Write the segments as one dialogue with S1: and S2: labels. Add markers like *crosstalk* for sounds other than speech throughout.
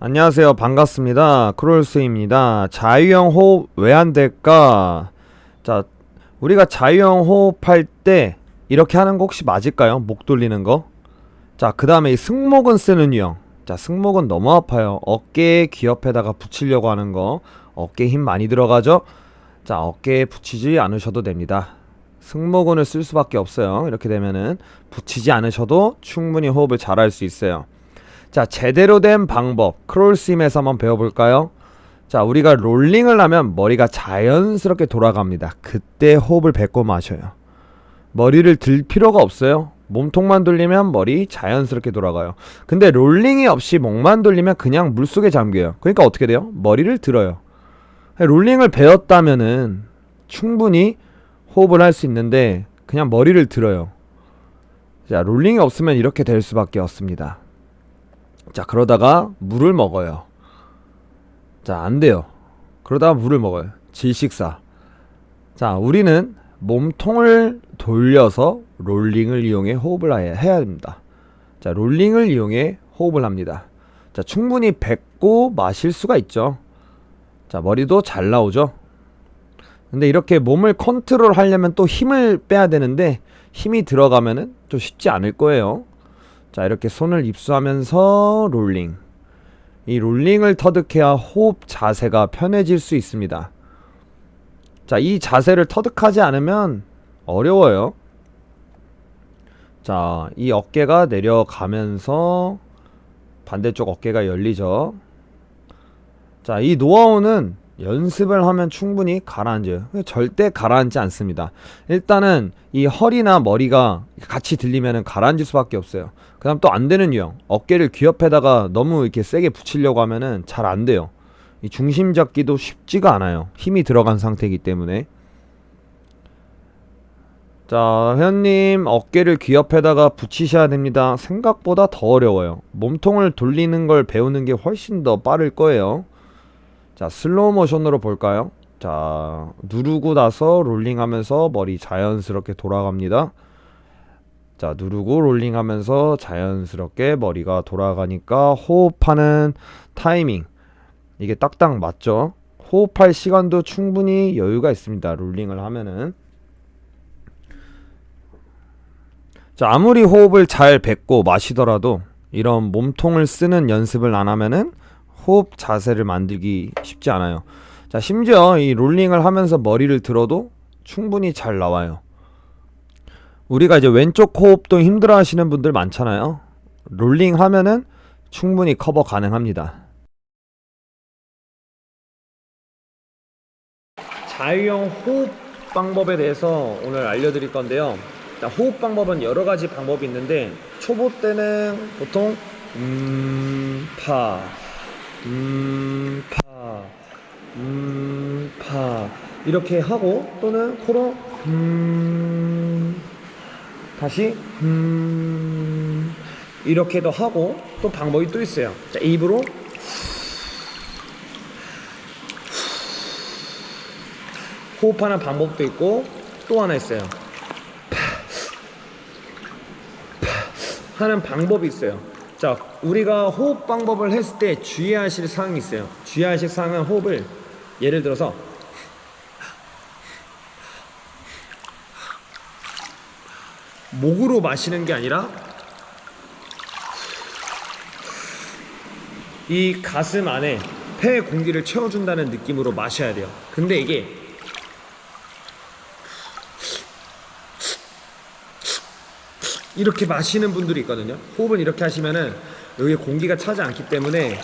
S1: 안녕하세요. 반갑습니다. 크롤스입니다. 자유형 호흡 왜 안 될까? 자, 우리가 자유형 호흡할 때 이렇게 하는 거 혹시 맞을까요? 목 돌리는 거? 자, 그 다음에 이 승모근 쓰는 유형. 자, 승모근 너무 아파요. 어깨 귀 옆에다가 붙이려고 하는 거. 어깨 힘 많이 들어가죠? 자, 어깨에 붙이지 않으셔도 됩니다. 승모근을 쓸 수밖에 없어요. 이렇게 되면은 붙이지 않으셔도 충분히 호흡을 잘 할 수 있어요. 자, 제대로 된 방법. 크롤스임에서 한번 배워볼까요? 자, 우리가 롤링을 하면 머리가 자연스럽게 돌아갑니다. 그때 호흡을 뱉고 마셔요. 머리를 들 필요가 없어요. 몸통만 돌리면 머리 자연스럽게 돌아가요. 근데 롤링이 없이 목만 돌리면 그냥 물속에 잠겨요. 그러니까 어떻게 돼요? 머리를 들어요. 롤링을 배웠다면은 충분히 호흡을 할 수 있는데 그냥 머리를 들어요. 자, 롤링이 없으면 이렇게 될 수밖에 없습니다. 자, 그러다가 물을 먹어요. 자, 안 돼요. 그러다가 물을 먹어요. 질식사. 자, 우리는 몸통을 돌려서 롤링을 이용해 호흡을 해야 됩니다. 자, 롤링을 이용해 호흡을 합니다. 자, 충분히 뱉고 마실 수가 있죠. 자, 머리도 잘 나오죠. 근데 이렇게 몸을 컨트롤 하려면 또 힘을 빼야 되는데 힘이 들어가면은 좀 쉽지 않을 거예요. 자, 이렇게 손을 입수하면서 롤링. 이 롤링을 터득해야 호흡 자세가 편해질 수 있습니다. 자, 이 자세를 터득하지 않으면 어려워요. 자, 이 어깨가 내려가면서 반대쪽 어깨가 열리죠. 자, 이 노하우는 연습을 하면 충분히 가라앉아요. 절대 가라앉지 않습니다. 일단은 이 허리나 머리가 같이 들리면은 가라앉을 수밖에 없어요. 그 다음 또 안 되는 유형. 어깨를 귀 옆에다가 너무 이렇게 세게 붙이려고 하면은 잘 안 돼요. 이 중심 잡기도 쉽지가 않아요. 힘이 들어간 상태이기 때문에. 자, 회원님, 어깨를 귀 옆에다가 붙이셔야 됩니다. 생각보다 더 어려워요. 몸통을 돌리는 걸 배우는 게 훨씬 더 빠를 거예요. 자, 슬로우 모션으로 볼까요? 자, 누르고 나서 롤링 하면서 머리 자연스럽게 돌아갑니다. 자, 누르고 롤링 하면서 자연스럽게 머리가 돌아가니까 호흡하는 타이밍. 이게 딱딱 맞죠? 호흡할 시간도 충분히 여유가 있습니다. 롤링을 하면은. 자, 아무리 호흡을 잘 뱉고 마시더라도 이런 몸통을 쓰는 연습을 안 하면은 호흡 자세를 만들기 쉽지 않아요. 자, 심지어 이 롤링을 하면서 머리를 들어도 충분히 잘 나와요. 우리가 이제 왼쪽 호흡도 힘들어 하시는 분들 많잖아요. 롤링 하면은 충분히 커버 가능합니다. 자유형 호흡 방법에 대해서 오늘 알려드릴 건데요. 자, 호흡 방법은 여러 가지 방법이 있는데 초보 때는 보통 음, 파, 음, 파, 음, 파 이렇게 하고 또는 코로 음, 다시 음, 이렇게도 하고 또 방법이 또 있어요. 자, 입으로 호흡하는 방법도 있고 또 하나 있어요. 하는 방법이 있어요. 자, 우리가 호흡 방법을 했을 때 주의하실 사항이 있어요. 주의하실 사항은 호흡을 예를 들어서 목으로 마시는 게 아니라 이 가슴 안에 폐 공기를 채워준다는 느낌으로 마셔야 돼요. 근데 이게 이렇게 마시는 분들이 있거든요. 호흡은 이렇게 하시면은 여기 공기가 차지 않기 때문에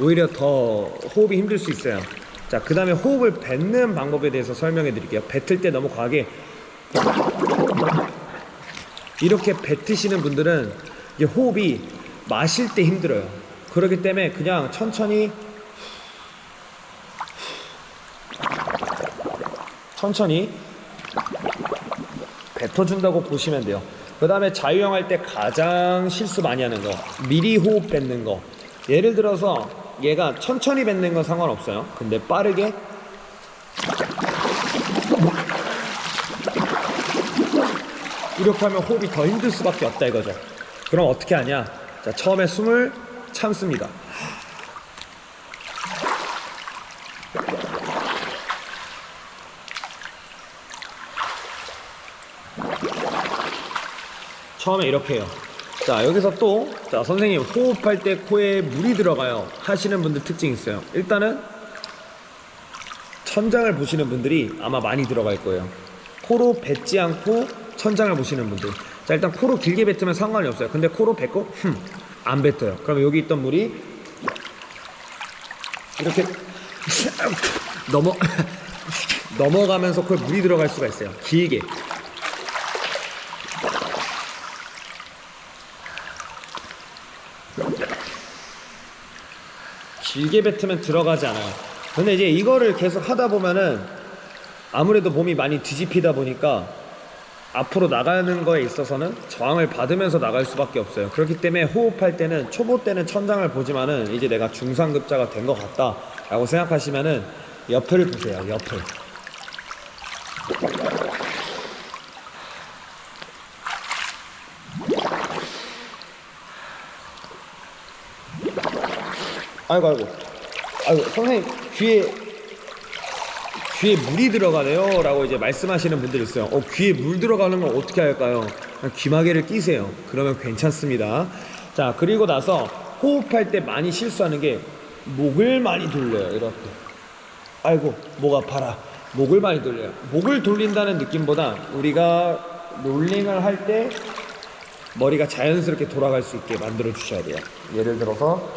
S1: 오히려 더 호흡이 힘들 수 있어요. 자, 그 다음에 호흡을 뱉는 방법에 대해서 설명해 드릴게요. 뱉을 때 너무 과하게 이렇게 뱉으시는 분들은 이 호흡이 마실 때 힘들어요. 그렇기 때문에 그냥 천천히 천천히 뱉어준다고 보시면 돼요. 그 다음에 자유형 할 때 가장 실수 많이 하는 거 미리 호흡 뱉는 거. 예를 들어서 얘가 천천히 뱉는 건 상관없어요. 근데 빠르게 이렇게 하면 호흡이 더 힘들 수밖에 없다 이거죠. 그럼 어떻게 하냐? 자 처음에 숨을 참습니다 처음에 이렇게 해요. 자, 여기서 또, 자, 선생님, 호흡할 때 코에 물이 들어가요. 하시는 분들 특징이 있어요. 일단은, 천장을 보시는 분들이 아마 많이 들어갈 거예요. 코로 뱉지 않고 천장을 보시는 분들. 자, 일단 코로 길게 뱉으면 상관이 없어요. 근데 코로 뱉고, 흠, 안 뱉어요. 그럼 여기 있던 물이 이렇게 *laughs* 넘어, *laughs* 넘어가면서 코에 물이 들어갈 수가 있어요. 길게. 길게 뱉으면 들어가지 않아요. 근데 이제 이거를 계속 하다 보면은 아무래도 몸이 많이 뒤집히다 보니까 앞으로 나가는 거에 있어서는 저항을 받으면서 나갈 수밖에 없어요. 그렇기 때문에 호흡할 때는 초보 때는 천장을 보지만은 이제 내가 중상급자가 된 것 같다라고 생각하시면은 옆을 보세요. 옆을. 아이고 아이고. 아이고 선생님 귀에 귀에 물이 들어가네요 라고 이제 말씀하시는 분들 있어요. 어 귀에 물 들어가는 건 어떻게 할까요? 귀마개를 끼세요. 그러면 괜찮습니다. 자 그리고 나서 호흡할 때 많이 실수하는 게 목을 많이 돌려요 이렇게. 아이고 목 아파라. 목을 많이 돌려요. 목을 돌린다는 느낌보다 우리가 롤링을 할 때 머리가 자연스럽게 돌아갈 수 있게 만들어 주셔야 돼요. 예를 들어서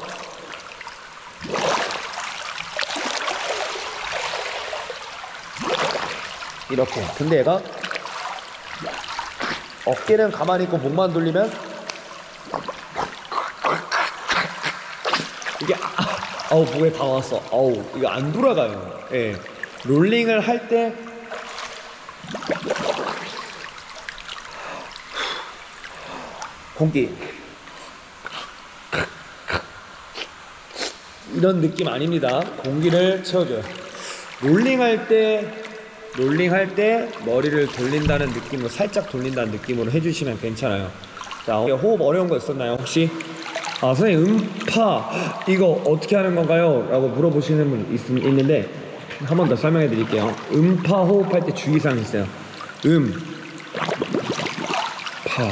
S1: 이렇게. 근데 얘가 어깨는 가만히 있고 목만 돌리면 이게 아, 아우 목에 다 왔어. 아우 이거 안 돌아가요. 예. 롤링을 할 때 공기 이런 느낌 아닙니다. 공기를 채워줘요. 롤링 할 때 롤링 할 때 머리를 돌린다는 느낌으로 살짝 돌린다는 느낌으로 해주시면 괜찮아요. 자, 어, 호흡 어려운 거 있었나요 혹시? 아 선생님 음파 이거 어떻게 하는 건가요? 라고 물어보시는 분 있, 있는데 한 번 더 설명해 드릴게요. 음파 호흡할 때 주의사항이 있어요. 음, 파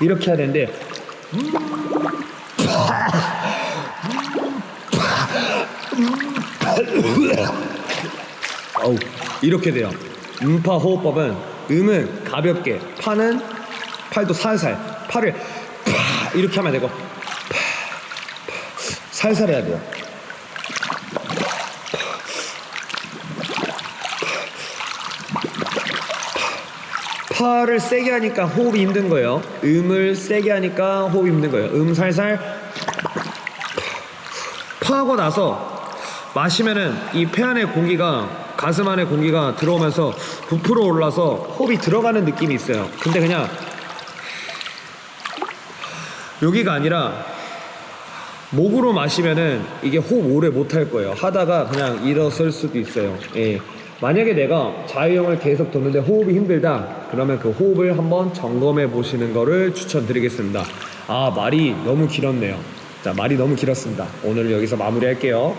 S1: 이렇게 해야 되는데 어우 이렇게 돼요. 음파 호흡법은 음은 가볍게 파는 팔도 살살 팔을 파 이렇게 하면 되고 파, 파, 살살 해야 돼요. 파를 세게 하니까 호흡이 힘든 거예요. 음을 세게 하니까 호흡이 힘든 거예요. 음 살살 파하고 나서 마시면은 이 폐 안에 공기가 가슴 안에 공기가 들어오면서 부풀어 올라서 호흡이 들어가는 느낌이 있어요. 근데 그냥 여기가 아니라 목으로 마시면은 이게 호흡 오래 못 할 거예요. 하다가 그냥 일어설 수도 있어요. 예. 만약에 내가 자유형을 계속 돕는데 호흡이 힘들다. 그러면 그 호흡을 한번 점검해 보시는 거를 추천드리겠습니다. 아, 말이 너무 길었네요. 자, 말이 너무 길었습니다. 오늘 여기서 마무리할게요.